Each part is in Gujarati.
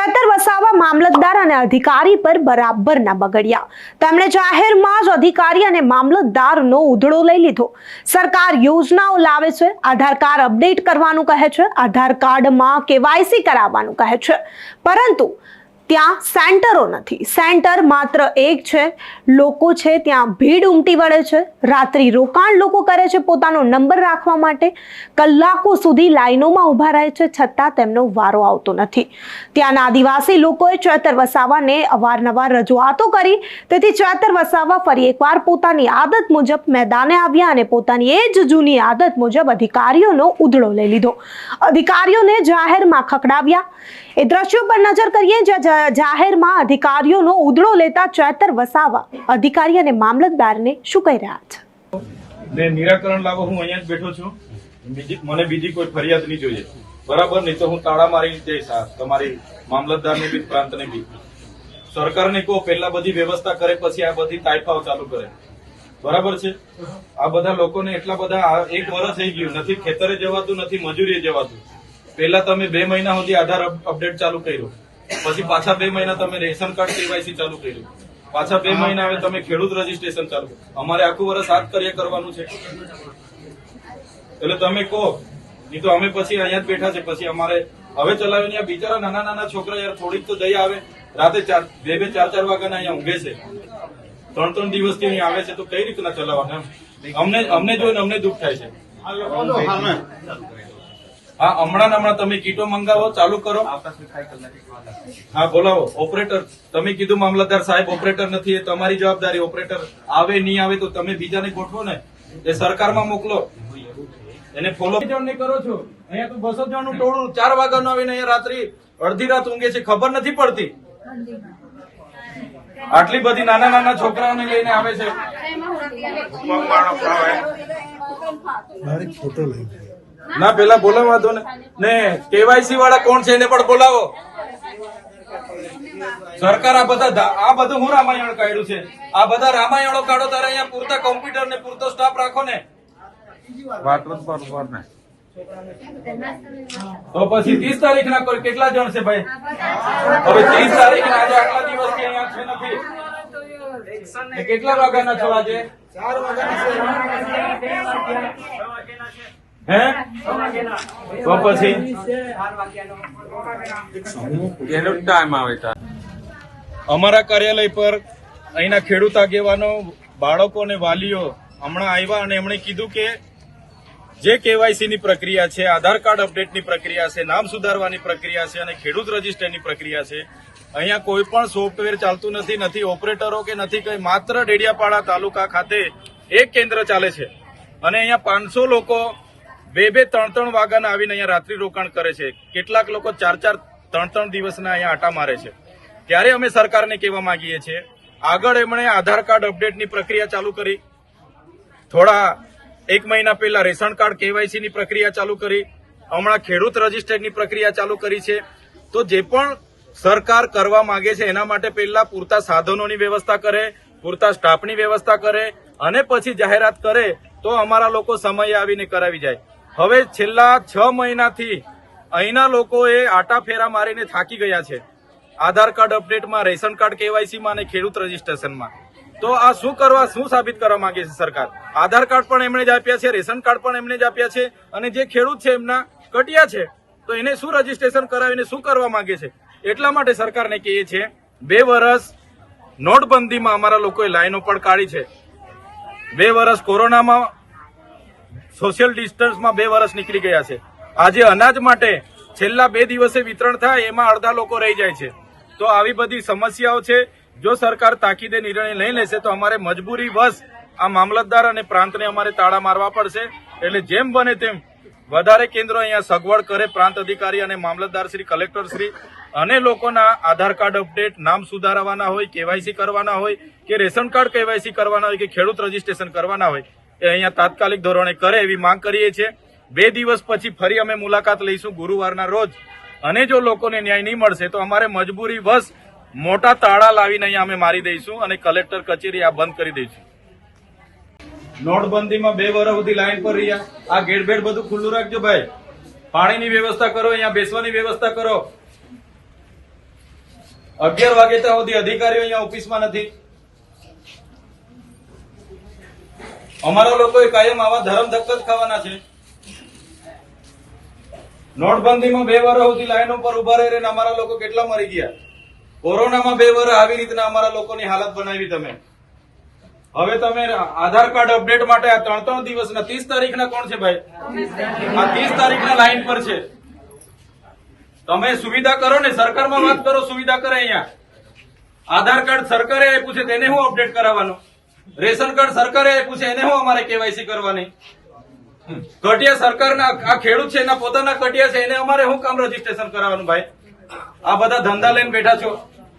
ચેતર વસાવા મામલતદાર અને અધિકારી પર બરાબર ના બગડ્યા. તેમણે જાહેરમાં જ અધિકારી અને મામલતદારનો ઉધડો લઈ લીધો. સરકાર યોજનાઓ લાવે છે, આધાર કાર્ડ અપડેટ કરવાનું કહે છે, આધાર કાર્ડમાં કેવાયસી કરાવવાનું કહે છે. પરંતુ ત્યાં સેન્ટરો નથી. સેન્ટર માત્ર એક છે. લોકો છે, ત્યાં ભીડ ઉમટી વળે છે. રાત્રિ રોકાણ લોકો કરે છે પોતાનો નંબર રાખવા માટે. કલાકો સુધી લાઈનોમાં ઊભા રહે છે, છતાં તેમનો વારો આવતો નથી. ત્યાંના આદિવાસી લોકોએ ચેતર વસાવાને અવારનવાર રજૂઆતો કરી. તેથી ચેતર વસાવા ફરી એકવાર પોતાની આદત મુજબ મેદાને આવ્યા અને પોતાની એ જ જૂની આદત મુજબ અધિકારીઓનો ઉધડો લઈ લીધો. અધિકારીઓને જાહેરમાં ખકડાવ્યા એ દ્રશ્યો પર નજર કરીએ જ્યાં જાહેરમાં અધિકારીઓનો ઉદળો લેતા ચેતર વસાવા. અધિકારી અને મામલતદારને શું કહી રહ્યા છે? ને નિરાકરણ લાવો, હું અહીંયા જ બેઠો છું. બીજી મને બીજી કોઈ ફરિયાદ નહીં જોઈએ. બરાબર? નહીં તો હું તાળા મારી જઈશ તમારી મામલતદારને બી, પ્રાંતને બી. સરકારને કહો, પહેલા બધી વ્યવસ્થા કરે, પછી આ બધી તાઇફાઓ ચાલુ કરે. બરાબર છે? આ બધા લોકોને એટલા બધા એક વર્ષ થઈ ગયું. નથી ખેતરે જવાતું, નથી મજૂરીએ જવાતું. પહેલા તમે બે મહિના સુધી આધાર અપ- અપડેટ ચાલુ કર્યું. પછી પાછા બે મહિના તમે રેશન કાર્ડ કેવાયસી ચાલુ કર્યું. પાછા બે મહિના હવે તમે ખેડૂત રજીસ્ટ્રેશન ચાલુ. અમારે આખું વર્ષ હાથ કરીએ કરવાનું છે. એટલે તમે કહો. નહીં તો અમે પછી અહીંયા જ બેઠા છે. પછી અમારે હવે ચલાવીને આ બિચારા નાના નાના છોકરા યાર થોડીક તો જઈ આવે. રાતે ચાર બે બે ચાર ચાર વાગ્યાના અહીંયા ઊંઘે છે. ત્રણ ત્રણ દિવસથી અહીં આવે છે તો કઈ રીતના ચલાવવાના એમ? અમને અમને જોઈને અમને દુઃખ થાય છે. હા હમણાં ને હમણાં તમે કીટો મંગાવો ચાલુ કરો. હા બોલાવો. ઓપરેટર તમે કીધું મામલતદાર સાહેબ ઓપરેટર નથી એ તમારી જવાબદારી. ઓપરેટર આવે નહીં આવે તો તમે બીજાને ગોઠવો ને. એ સરકારમાં મોકલો. એને ફોલો કરો છો. અહીંયા તો બસો જણનું ટોળું ચાર વાગ્યાનું આવીને અહીંયા રાત્રિ અડધી રાત ઊંઘે છે ખબર નથી પડતી. આટલી બધી નાના નાના છોકરાઓને લઈને આવે છે. ના પેલા બોલાવવા દો ને. ને કેવાયસી વાળા કોણ છે એને પણ બોલાવો. સરકાર આ બધા આ બધું હું રામાયણ કાઢ્યું છે. આ બધા રામાયણો કાઢો તારે અહીંયા પૂરતા કોમ્પ્યુટર ને પૂરતો સ્ટાફ રાખો ને. તો પછી ત્રીસ તારીખ ના કોઈ કેટલા જણ છે ભાઈ? હવે ત્રીસ તારીખ ના આજે આટલા દિવસથી અહીંયા છે નથી. ને કેટલા વાગ્યાના છો આજે? હે? તો પછી? એનો ટાઈમ આવે અમારા કાર્યાલય પર અહીંના ખેડૂત આગેવાનો બાળકો અને વાલીઓ હમણાં આવ્યા અને એમણે કીધું કે જે કેવાયસી ની પ્રક્રિયા છે આધાર કાર્ડ અપડેટની પ્રક્રિયા છે નામ સુધારવાની પ્રક્રિયા છે અને ખેડૂત રજીસ્ટરની પ્રક્રિયા છે અહીંયા કોઈ પણ સોફ્ટવેર ચાલતું નથી નથી ઓપરેટરો કે નથી કઈ માત્ર ડેડિયાપાડા તાલુકા ખાતે એક કેન્દ્ર ચાલે છે. અને અહીંયા પાંચસો લોકો બે બે ત્રણ ત્રણ વાગ્યાના આવીને અહીંયા રાત્રિ રોકાણ કરે છે. કેટલાક લોકો ચાર ચાર ત્રણ ત્રણ દિવસના અહીંયા આટા મારે છે. ત્યારે અમે સરકારને કહેવા માંગીએ છીએ, આગળ એમણે આધાર કાર્ડ અપડેટની પ્રક્રિયા ચાલુ કરી. થોડા એક મહિના પહેલા રેશન કાર્ડ કેવાયસી ની પ્રક્રિયા ચાલુ કરી. હમણાં ખેડૂત રજીસ્ટરની પ્રક્રિયા ચાલુ કરી છે. તો જે પણ સરકાર કરવા માંગે છે એના માટે પહેલા પૂરતા સાધનોની વ્યવસ્થા કરે, પૂરતા સ્ટાફની વ્યવસ્થા કરે અને પછી જાહેરાત કરે તો અમારા લોકો સમયે આવીને કરાવી જાય. હવે છેલ્લા છ મહિનાથી અહીંના લોકોએ આટા ફેરા મારીને થાકી ગયા છે. આધાર કાર્ડ અપડેટમાં, રેશન કાર્ડ કેવાયસીમાં અને ખેડૂત રજીસ્ટ્રેશનમાં. તો આ શું કરવા, શું સાબિત કરવા માંગે છે સરકાર? આધાર કાર્ડ પણ એમણે જ આપ્યા છે, રેશન કાર્ડ પણ એમણે જ આપ્યા છે અને જે ખેડૂત છે એમના કટિયા છે, તો એને શું રજીસ્ટ્રેશન કરાવીને શું કરવા માંગે છે? એટલા માટે સરકારને કહીએ છીએ, બે વર્ષ નોટબંધીમાં અમારા લોકોએ લાઈનો પણ કાઢી છે. બે વર્ષ કોરોનામાં સોશિયલ ડિસ્ટન્સમાં બે વર્ષ નીકળી ગયા છે. આજે અનાજ માટે છેલ્લા બે દિવસે વિતરણ થાય એમાં અડધા લોકો રહી જાય છે. તો આવી બધી સમસ્યાઓ છે. જો સરકાર તાકીદે નિર્ણય લઈ લેશે તો અમારે મજબૂરી વશ આ મામલતદાર અને પ્રાંતને અમારે તાળા મારવા પડશે. એટલે જેમ બને તેમ વધારે કેન્દ્રો અહીંયા સગવડ કરે પ્રાંત અધિકારી અને મામલતદાર શ્રી, કલેક્ટર શ્રી અને લોકોના આધાર કાર્ડ અપડેટ, નામ સુધારવાના હોય, કેવાયસી કરવાના હોય કે રેશન કાર્ડ કેવાયસી કરવાના હોય કે ખેડૂત રજીસ્ટ્રેશન કરવાના હોય અહીંયા તાત્કાલિક ધોરણે કરે એવી માંગ કરીએ છીએ. બે દિવસ પછી ફરી અમે મુલાકાત લઈશું ગુરુવારના રોજ. અને જો લોકોને ન્યાય નહીં મળશે તો અમારે મજબૂરી વશ મોટા તાળા લાવીને અહીંયા અમે મારી દઈશું અને કલેક્ટર કચેરી આ બંધ કરી દઈશું. નોટબંધીમાં બે વર્ષ સુધી લાઈન પર રહ્યા. આ ગેટ બધું ખુલ્લું રાખજો ભાઈ. પાણીની વ્યવસ્થા કરો, અહીંયા બેસવાની વ્યવસ્થા કરો. અગિયાર વાગે ત્યાં સુધી અધિકારીઓ અહીંયા ઓફિસમાં નથી. અમારા લોકો કાયમ આવા ધરમ ધક્ક ખાવાના છે. નોટબંધીમાં બે વર્ષ સુધી લાઈનો પર ઊભા રહી રહીને અમારા લોકો કેટલા મરી ગયા? કોરોનામાં બે વર્ષ આવી રીતના અમારા લોકોની હાલત બનાવી તમે. હવે તમે આધાર કાર્ડ અપડેટ માટે આ ત્રણ ત્રણ દિવસના ત્રીસ તારીખના કોણ છે ભાઈ? આ ત્રીસ તારીખના લાઈન પર છે. તમે સુવિધા કરો ને, સરકારમાં વાત કરો, સુવિધા કરે અહીંયા. આધાર કાર્ડ સરકારે આપ્યું છે, તેને હું અપડેટ કરાવવાનું? રેશન કાર્ડ સરકારે પૂછે એને હું અમારે કેવાયસી કરવાની? કટિયા સરકારના આ ખેડૂત છે, એના પોતાના કટિયા છે, એને અમારે શું કામ રજીસ્ટ્રેશન કરાવવાનું ભાઈ? આ બધા ધંધા લઈને બેઠા છો.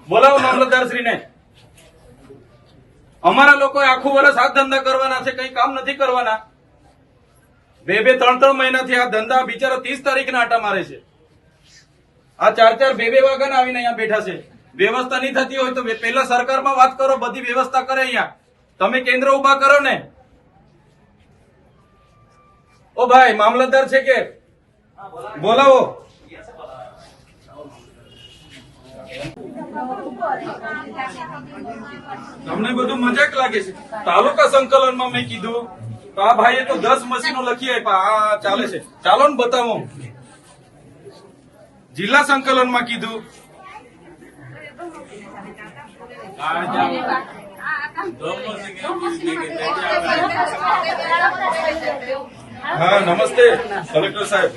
બોલાવો મામલતદારશ્રીને. અમારા લોકો આખું વર્ષ આ ધંધા કરવાના છે, કઈ કામ નથી કરવાના. બે બે ત્રણ ત્રણ મહિનાથી આ ધંધા બિચારા ત્રીસ તારીખના આટા મારે છે. આ ચાર ચાર બે બે વાગ્યાના આવીને અહીંયા બેઠા છે. વ્યવસ્થા નહીં થતી હોય તો પહેલા સરકારમાં વાત કરો, બધી વ્યવસ્થા કરે અહીંયા. તમે કેન્દ્ર ઊભા કરો ને. ઓ ભાઈ, મામલતદાર છે કે? બોલાવો. તમને બધું મજાક લાગે છે. તાલુકા સંકલનમાં મેં કીધું તો આ ભાઈએ તો દસ મશીનો લખી આપ્યા. આ ચાલે છે. ચાલો ને બતાવો. જિલ્લા સંકલનમાં કીધું. હા, નમસ્તે, કલેક્ટર સાહેબ.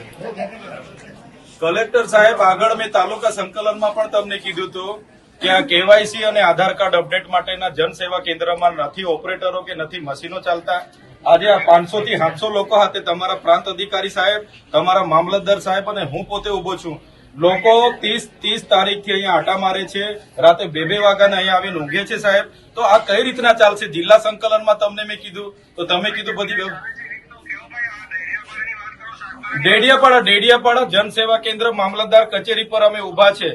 કલેક્ટર સાહેબ, આગળ મેં તાલુકા સંકલનમાં પણ તમને કીધું હતું કે આ કેવાયસી અને આધાર કાર્ડ અપડેટ માટેના જનસેવા કેન્દ્રમાં નથી ઓપરેટરો કે નથી મશીનો ચાલતા. આજે આ પાંચસો થી સાતસો લોકો હાથે તમારા પ્રાંત અધિકારી સાહેબ, તમારા મામલતદાર સાહેબ અને હું પોતે ઊભો છું. લોકો ત્રીસ ત્રીસ તારીખથી અહીંયા આટા મારે છે, રાતે બે બે વાગ્યાના અહીંયા આવીને ઊંઘે છે સાહેબ. તો આ કઈ રીતના ચાલશે? જિલ્લા સંકલનમાં તમને મેં કીધું, તો તમે કીધું બધી ડેડિયાપાડા ડેડિયાપાડા જનસેવા કેન્દ્ર મામલતદાર કચેરી પર અમે ઊભા છે.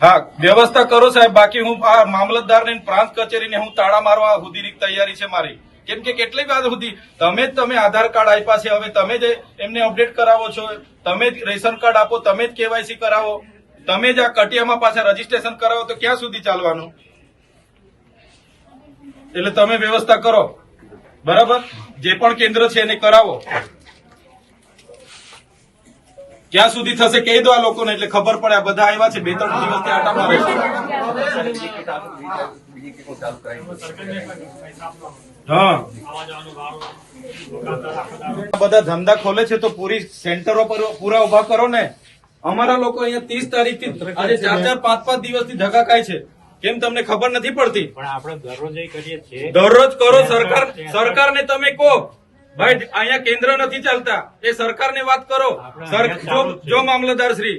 હા, વ્યવસ્થા કરો સાહેબ. બાકી હું આ મામલતદાર ને પ્રાંત કચેરીને હું તાળા મારવા સુધીની તૈયારી છે મારી. કેમ કે કેટલી વાર સુધી તમે જ તમે આધાર કાર્ડ આપ્યા છે, હવે તમે જ એમને અપડેટ કરાવો છો, તમે જ રેશન કાર્ડ આપો, તમે જ કેવાયસી કરાવો, તમે જ આ કટિયામાં પાછા રજીસ્ટ્રેશન કરાવો, તો ક્યાં સુધી ચાલવાનું? એટલે તમે વ્યવસ્થા કરો. બરાબર? જે પણ કેન્દ્ર છે એને કરાવો. ક્યાં સુધી થશે કહી દો આ લોકોને, એટલે ખબર પડે. આ બધા આવ્યા છે, બે ત્રણ દિવસથી આટા મારે છે હા. બધા ધંધા ખોલે છે તો પૂરી સેન્ટરો પર પૂરા ઊભા કરો ને. અમારા લોકો અહીંયા ત્રીસ તારીખથી આજે ચાર ચાર પાંચ પાંચ દિવસથી ધગા ખાય છે. કેમ તમને ખબર નથી પડતી? પણ આપણે દરરોજ કરીએ છીએ. દરરોજ કરો સરકાર સરકારને તમે કહો. ભાઈ અહીંયા કેન્દ્ર નથી ચાલતા. એ સરકારને વાત કરો. જો જો મામલતદાર શ્રી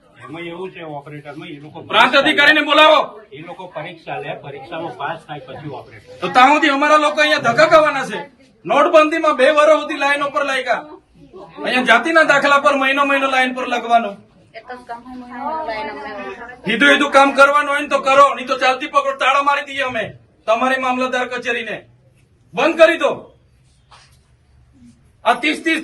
એમાં એવું છે ઓપરેટરમાં એ લોકો પ્રાંત અધિકારીને બોલાવો. એ લોકો પરીક્ષા લે પરીક્ષામાં પાસ થાય પછી ઓપરેટર. તો ત્યાં સુધી અમારા લોકો અહીંયા ધક્કા ખાવાના છે. નોટબંધીમાં બે વર્ષ સુધી લાઈન ઉપર લાગ્યા. અહીંયા જાતિના દાખલા પર મહિનો મહિનો લાઈન પર લખવાનું. કીધું કીધું કામ કરવાનું હોય ને તો કરો નહીં તો ચાલતી પકડો તાળા મારી દઈએ અમે તમારી મામલતદાર કચેરીને. બંધ કરી દો. આ ત્રીસ ત્રીસ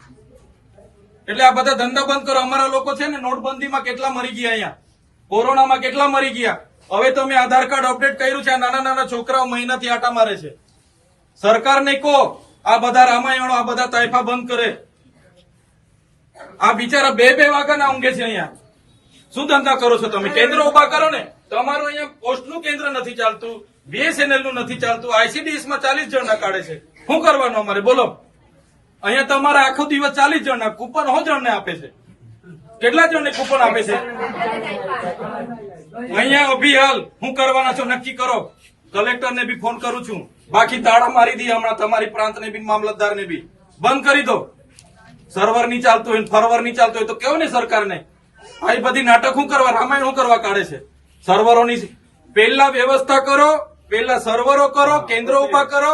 એટલે આ બધા ધંધા બંધ કરો. અમારા લોકો છે ને નોટબંધીમાં કેટલા મરી ગયા અહીંયા? કોરોનામાં કેટલા મરી ગયા? હવે તમે આધાર કાર્ડ અપડેટ કર્યું છે. નાના નાના છોકરાઓ મહિનાથી આટા મારે છે. સરકારને કહો, આ બધા રામાયણો, આ બધા તાયફા બંધ કરે. આ બિચારા બે બે વાગ્યાના ઊંઘે છે અહીંયા. શું ધંધા કરો છો તમે? કેન્દ્ર ઊભા કરો ને. તમારું અહીંયા પોસ્ટનું કેન્દ્ર નથી ચાલતું. બીએસએનએલનું નથી ચાલતું. આઈસીડીએસમાં ચાલીસ જણના કાઢે છે. શું કરવાનું અમારે? બોલો. અહીંયા તમારે આખો દિવસ ચાલીસ જણના કૂપન હો જણને આપે છે. કેટલા જણને કૂપન આપે છે? અહીંયા અભી હાલ, હું કરવાના છો, નક્કી કરો. કલેક્ટર ને બી ફોન કરું છું. બાકી તાળા મારી દી, હમણાં તમારી પ્રાંત ને બી મામલતદાર ને બી. બંધ કરી દો. સર્વર નહીં ચાલતું હોય ફરવર નહીં ચાલતું હોય તો કેવું ને સરકારને? આ બધી નાટક શું કરવા, રામાયણ શું કરવા કાઢે છે. સર્વરોની પહેલા વ્યવસ્થા કરો, પહેલા સર્વરો કરો, કેન્દ્રો ઊભા કરો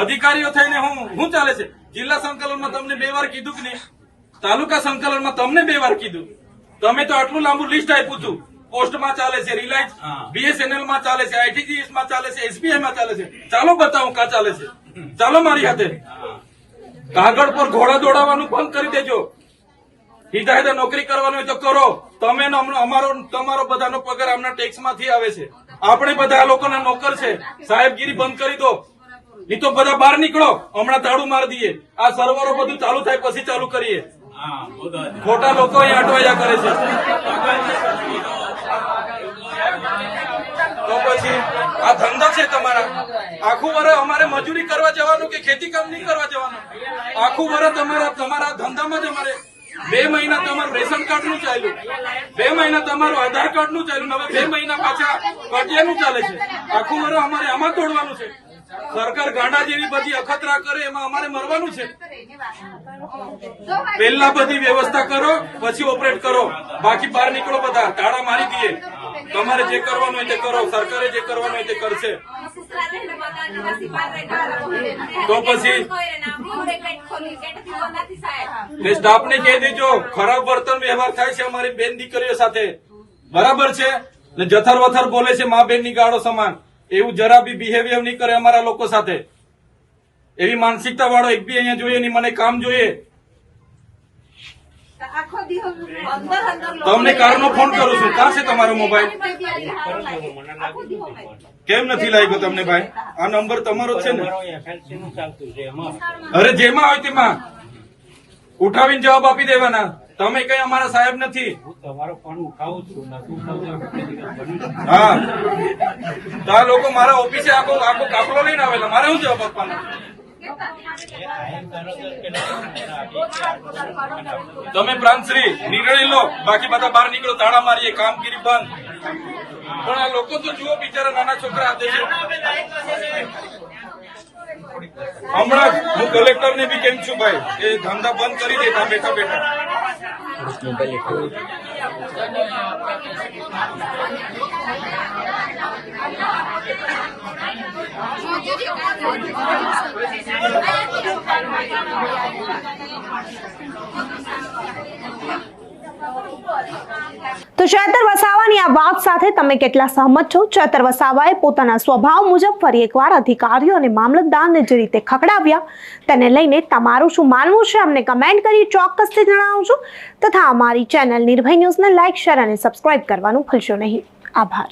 અધિકારીઓ થઈને હું શું ચાલે છે? જિલ્લા સંકલનમાં તમને બે વાર કીધું કે નહીં? તાલુકા સંકલનમાં તમને બે વાર કીધું. તમે તો આટલું લાંબુ લિસ્ટ આપ્યું હતું. પોસ્ટમાં ચાલે છે રિલાયન્સ બીએસએનએલમાં ચાલે છે આઈટીજીએસમાં ચાલે છે એસબીઆઈ માં ચાલે છે. ચાલો બતાવો કા ચાલે છે. ચાલો મારી હાથે. કાગળ પર ઘોડા દોડાવવાનું બંધ કરી દેજો. હિદાયત નોકરી કરવાનું હોય તો કરો. તમે અમારો તમારો બધાનો પગાર આમના ટેક્સમાંથી આવે છે. આપણે બધા આ લોકોના નોકર છે. સાહેબગીરી બંધ કરી દો. નહીં તો બધા બહાર નીકળો. હમણાં તાળું મારી દઈએ. આ સર્વરો બધું ચાલુ થાય પછી ચાલુ કરીએ. ખોટા લોકો અહીં અટવાયા કરે છે. તો પછી આ ધંધો છે તમારા. આખું વર્ષ અમારે મજૂરી કરવા જવાનું કે ખેતી કામ નહીં કરવા જવાનું? આખું વર્ષ તમારા તમારા ધંધામાં જ અમારે બે મહિના તમારું રેશન કાર્ડનું ચાલ્યું. બે મહિના તમારું આધાર કાર્ડનું ચાલ્યું. હવે બે મહિના પાછા કટિયાનું ચાલે છે. આખું વર્ષ અમારે આમાં તોડવાનું છે. સરકાર ગાંડા જેવી બધી અખતરા કરે, એમાં અમારે મરવાનું છે. પહેલા બધી વ્યવસ્થા કરો, પછી ઓપરેટ કરો. બાકી બહાર નીકળો બધા તાળા મારી દઈએ. તમારે જે કરવાનું હોય તે કરો, સરકારે જે કરવાનું હોય તે કરશે. તો પછી? સ્ટાફને કહી દેજો, ખરાબ વર્તન વ્યવહાર થાય છે અમારી બેન દીકરીઓ સાથે. બરાબર છે? જથર વથર બોલે છે મા બેનની ગાળો સમાન. એવું જરા બી બિહેવિયર નહીં કરે અમારા લોકો સાથે. એવી માનસિકતા વાળો એક બી અહીંયા જોઈએ નહીં મને કામ જોઈએ. તમને કારનો ફોન કરું છું. ક્યાં છે તમારો મોબાઈલ કેમ નથી લાગ્યો તમને ભાઈ? આ નંબર તમારો છે ને? અરે જેમાં હોય તેમાં. ઉઠાવીને જવાબ આપી દેવાના. તમે કઈ અમારા સાહેબ નથી? હું આ લોકો મારા ઓફિસે આખો આખો કાફલો લઈને આવેલા. મારે શું જવાબ આપવાનો? તમે પ્રાંતશ્રી નિર્ણય લો. બાકી બધા બહાર નીકળો તાળા મારીએ કામગીરી બંધ. પણ આ લોકો તો જુઓ બિચારા નાના છોકરા હાથે છે. હમણાં હું કલેક્ટર ને બી કેમ છું ભાઈ એ ધંધા બંધ કરી દે ત્યાં બેઠા. બેઠા તો ચેતર વસાવાની આ વાત સાથે તમે કેટલા સહમત છો? ચેતર વસાવાએ પોતાના સ્વભાવ મુજબ ફરી એકવાર અધિકારીઓ અને મામલતદારને જે રીતે ખકડાવ્યા તેને લઈને તમારું શું માનવું છે? અમને કમેન્ટ કરી ચોક્કસથી જણાવજો. તથા અમારી ચેનલ નિર્ભય ન્યૂઝને લાઇક શેર અને સબસ્ક્રાઇબ કરવાનું ભૂલશો નહીં. આભાર.